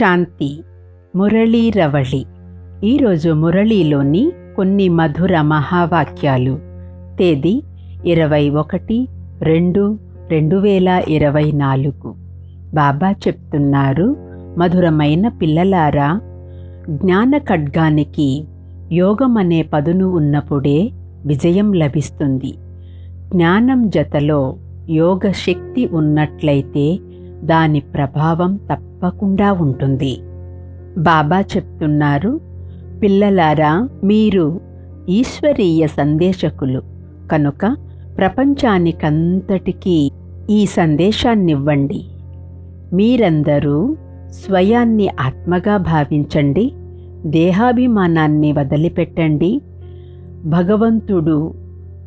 శాంతి మురళీ రవళి. ఈరోజు మురళీలోని కొన్ని మధుర మహావాక్యాలు. తేదీ ఇరవై ఒకటి రెండు రెండు వేల ఇరవై నాలుగు. బాబా చెప్తున్నారు మధురమైన పిల్లలారా జ్ఞాన ఖడ్గానికి యోగం అనే పదును ఉన్నప్పుడే విజయం లభిస్తుంది. జ్ఞానం జతలో యోగ శక్తి ఉన్నట్లయితే దాని ప్రభావం తప్పకుండా ఉంటుంది. బాబా చెప్తున్నారు పిల్లలారా మీరు ఈశ్వరీయ సందేశకులు. కనుక ప్రపంచానికంతటికీ ఈ సందేశాన్నివ్వండి. మీరందరూ స్వయాన్ని ఆత్మగా భావించండి దేహాభిమానాన్ని వదిలిపెట్టండి. భగవంతుడు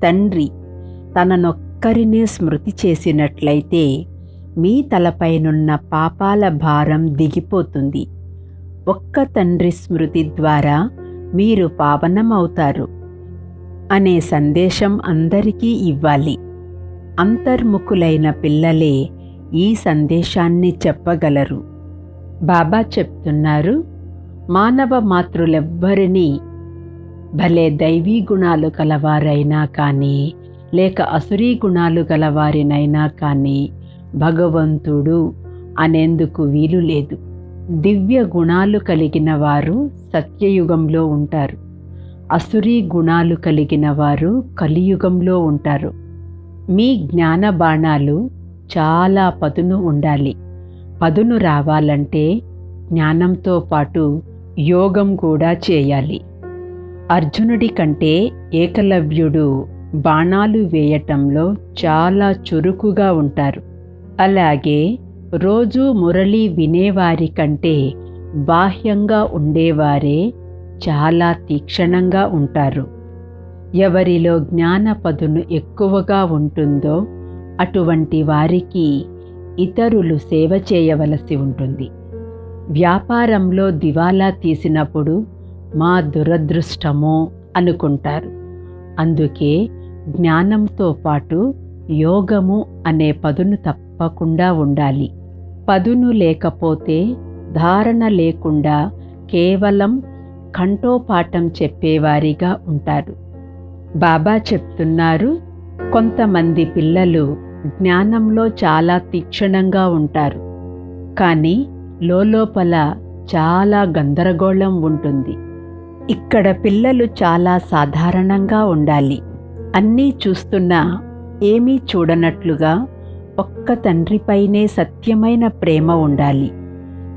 తండ్రి తననొక్కరినే స్మృతి చేసినట్లయితే మీ తలపైనున్న పాపాల భారం దిగిపోతుంది. ఒక్క తండ్రి స్మృతి ద్వారా మీరు పావనమవుతారు అనే సందేశం అందరికీ ఇవ్వాలి. అంతర్ముఖులైన పిల్లలే ఈ సందేశాన్ని చెప్పగలరు. బాబా చెప్తున్నారు మానవ మాతృలెవ్వరినీ భలే దైవీ గుణాలు కలవారైనా కానీ లేక అసురీ గుణాలు గలవారినైనా కానీ భగవంతుడు అనేందుకు వీలు లేదు. దివ్య గుణాలు కలిగిన వారు సత్యయుగంలో ఉంటారు. అసురీ గుణాలు కలిగిన వారు కలియుగంలో ఉంటారు. మీ జ్ఞాన బాణాలు చాలా పదును ఉండాలి. పదును రావాలంటే జ్ఞానంతో పాటు యోగం కూడా చేయాలి. అర్జునుడి కంటే ఏకలవ్యుడు బాణాలు వేయటంలో చాలా చురుకుగా ఉంటారు. అలాగే రోజు మురళి వినేవారి కంటే బాహ్యంగా ఉండేవారే చాలా తీక్షణంగా ఉంటారు. ఎవరిలో జ్ఞాన పదును ఎక్కువగా ఉంటుందో అటువంటి వారికి ఇతరులు సేవ చేయవలసి ఉంటుంది. వ్యాపారంలో దివాలా తీసినప్పుడు మా దురదృష్టమో అనుకుంటారు. అందుకే జ్ఞానంతో పాటు యోగము అనే పదును తప్పకుండా ఉండాలి. పదును లేకపోతే ధారణ లేకుండా కేవలం కంఠోపాఠం చెప్పేవారిగా ఉంటారు. బాబా చెప్తున్నారు కొంతమంది పిల్లలు జ్ఞానంలో చాలా తీక్షణంగా ఉంటారు. కానీ లోపల చాలా గందరగోళం ఉంటుంది. ఇక్కడ పిల్లలు చాలా సాధారణంగా ఉండాలి. అన్నీ చూస్తున్నా ఏమీ చూడనట్లుగా ఒక్క తండ్రిపైనే సత్యమైన ప్రేమ ఉండాలి.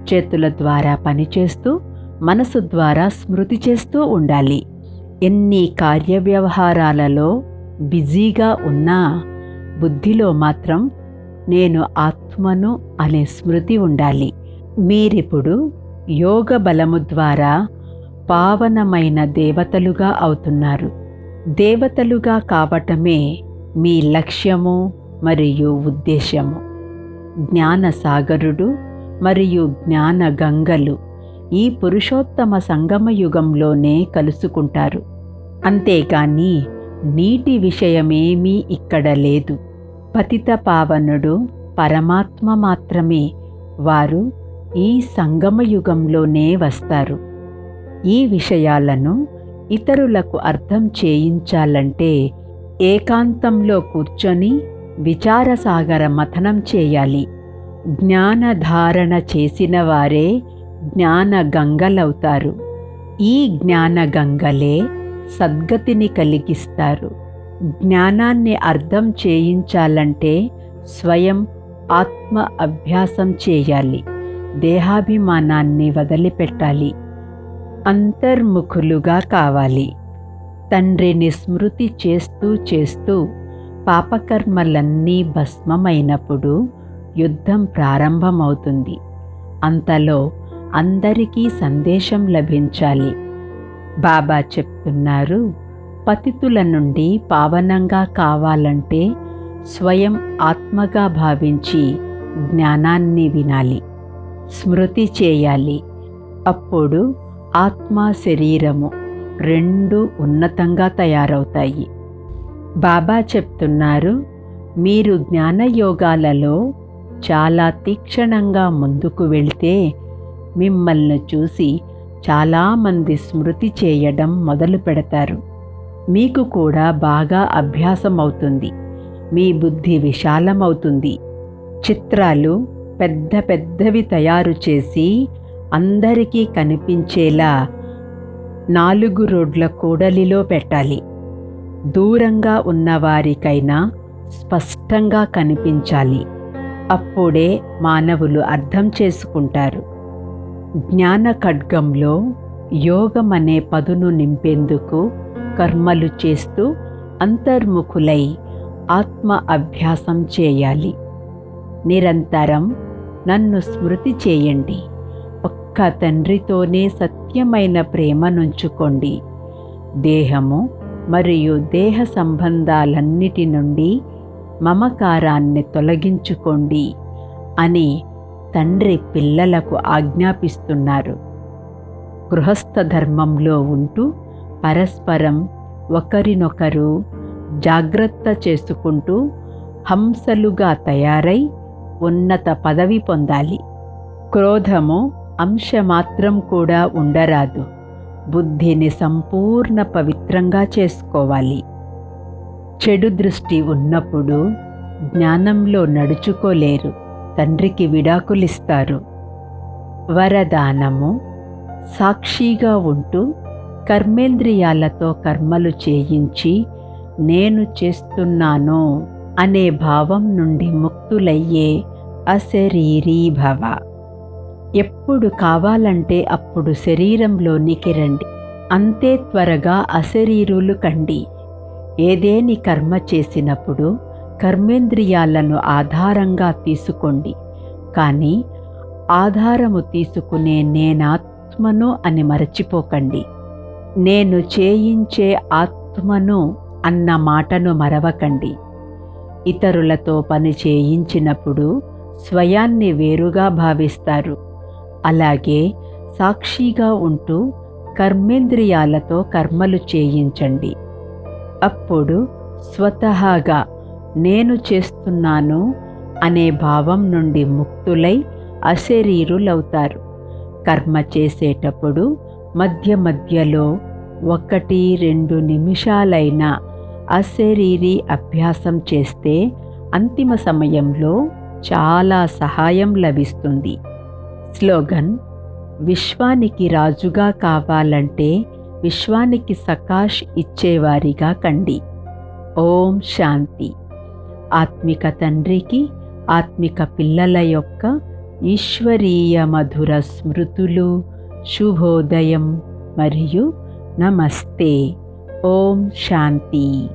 చేతుల ద్వారా పనిచేస్తూ మనసు ద్వారా స్మృతి చేస్తూ ఉండాలి. ఎన్ని కార్యవ్యవహారాలలో బిజీగా ఉన్నా బుద్ధిలో మాత్రం నేను ఆత్మను అనే స్మృతి ఉండాలి. మీరిప్పుడు యోగ బలము ద్వారా పావనమైన దేవతలుగా అవుతున్నారు. దేవతలుగా కావటమే మీ లక్ష్యము మరియు ఉద్దేశము జ్ఞాన సాగరుడు మరియు జ్ఞాన గంగలు ఈ పురుషోత్తమ సంగమ యుగంలోనే కలుసుకుంటారు. అంతేకాని నీటి విషయమేమీ ఇక్కడ లేదు. పతిత పావనుడు పరమాత్మ మాత్రమే వారు ఈ సంగమ యుగంలోనే వస్తారు. ఈ విషయాలను ఇతరులకు అర్థం చేయించాలంటే ఏకాంతంలో కూర్చొని విచారసాగర మథనం చేయాలి. జ్ఞానధారణ చేసిన వారే జ్ఞాన గంగలవుతారు ఈ జ్ఞాన గంగలే సద్గతిని కలిగిస్తారు. జ్ఞానాన్ని అర్థం చేయించాలంటే స్వయం ఆత్మ అభ్యాసం చేయాలి. దేహాభిమానాన్ని వదిలిపెట్టాలి. అంతర్ముఖులుగా కావాలి. తండ్రిని స్మృతి చేస్తూ చేస్తూ పాపకర్మలన్నీ భస్మమైనప్పుడు యుద్ధం ప్రారంభమవుతుంది. అంతలో అందరికీ సందేశం లభించాలి. బాబా చెప్తున్నారు పతితుల నుండి పావనంగా కావాలంటే స్వయం ఆత్మగా భావించి జ్ఞానాన్ని వినాలి స్మృతి చేయాలి. అప్పుడు ఆత్మ శరీరము రెండు ఉన్నతంగా తయారవుతాయి. బాబా చెప్తున్నారు మీరు జ్ఞానయోగాలలో చాలా తీక్షణంగా ముందుకు వెళితే మిమ్మల్ని చూసి చాలామంది స్మృతి చేయడం మొదలు పెడతారు. మీకు కూడా బాగా అభ్యాసం అవుతుంది. మీ బుద్ధి విశాలమవుతుంది చిత్రాలు పెద్ద పెద్దవి తయారు చేసి అందరికీ కనిపించేలా నాలుగు రోడ్ల కూడలిలో పెట్టాలి. దూరంగా ఉన్నవారికైనా స్పష్టంగా కనిపించాలి. అప్పుడే మానవులు అర్థం చేసుకుంటారు. జ్ఞాన ఖడ్గంలో యోగం అనే పదును నింపేందుకు కర్మలు చేస్తూ అంతర్ముఖులై ఆత్మ అభ్యాసం చేయాలి. నిరంతరం నన్ను స్మృతి చేయండి. ఒక్క తండ్రితోనే సత్యమైన ప్రేమనుంచుకోండి దేహము మరియు దేహ సంబంధాలన్నిటి నుండి మమకారాన్ని తొలగించుకోండి అని తండ్రి పిల్లలకు ఆజ్ఞాపిస్తున్నారు. గృహస్థ ధర్మంలో ఉంటూ పరస్పరం ఒకరినొకరు జాగ్రత్త చేసుకుంటూ హంసలుగా తయారై ఉన్నత పదవి పొందాలి. క్రోధము అంశమాత్రం కూడా ఉండరాదు. బుద్ధిని సంపూర్ణ పవిత్రంగా చేసుకోవాలి. చెడు దృష్టి ఉన్నప్పుడు జ్ఞానంలో నడుచుకోలేరు తండ్రికి విడాకులిస్తారు. వరదానము సాక్షిగా ఉంటూ కర్మేంద్రియాలతో కర్మలు చేయించి నేను చేస్తున్నాను అనే భావం నుండి ముక్తులయ్యే అశరీరీ భవ ఎప్పుడు కావాలంటే అప్పుడు శరీరంలోనికి రండి అంతే త్వరగా అశరీరులు కండి. ఏదేని కర్మ చేసినప్పుడు కర్మేంద్రియాలను ఆధారంగా తీసుకోండి. కానీ ఆధారము తీసుకునే నేనాత్మను అని మరచిపోకండి. నేను చేయించే ఆత్మను అన్న మాటను మరవకండి. ఇతరులతో పని చేయించినప్పుడు స్వయాన్ని వేరుగా భావిస్తారు. అలాగే సాక్షిగా ఉంటూ కర్మేంద్రియాలతో కర్మలు చేయించండి. అప్పుడు స్వతహాగా నేను చేస్తున్నాను అనే భావం నుండి ముక్తులై అశరీరులవుతారు. కర్మ చేసేటప్పుడు మధ్య మధ్యలో ఒకటి రెండు నిమిషాలైన అశరీరి అభ్యాసం చేస్తే అంతిమ సమయంలో చాలా సహాయం లభిస్తుంది. స్లోగన్ విశ్వానికి రాజుగా కావాలంటే విశ్వానికి సకాష్ ఇచ్చేవారిగా కండి. ఓం శాంతి. ఆత్మిక తండ్రికి ఆత్మిక పిల్లల యొక్క ఈశ్వరీయ మధుర స్మృతులు శుభోదయం మరియు నమస్తే. ఓం శాంతి.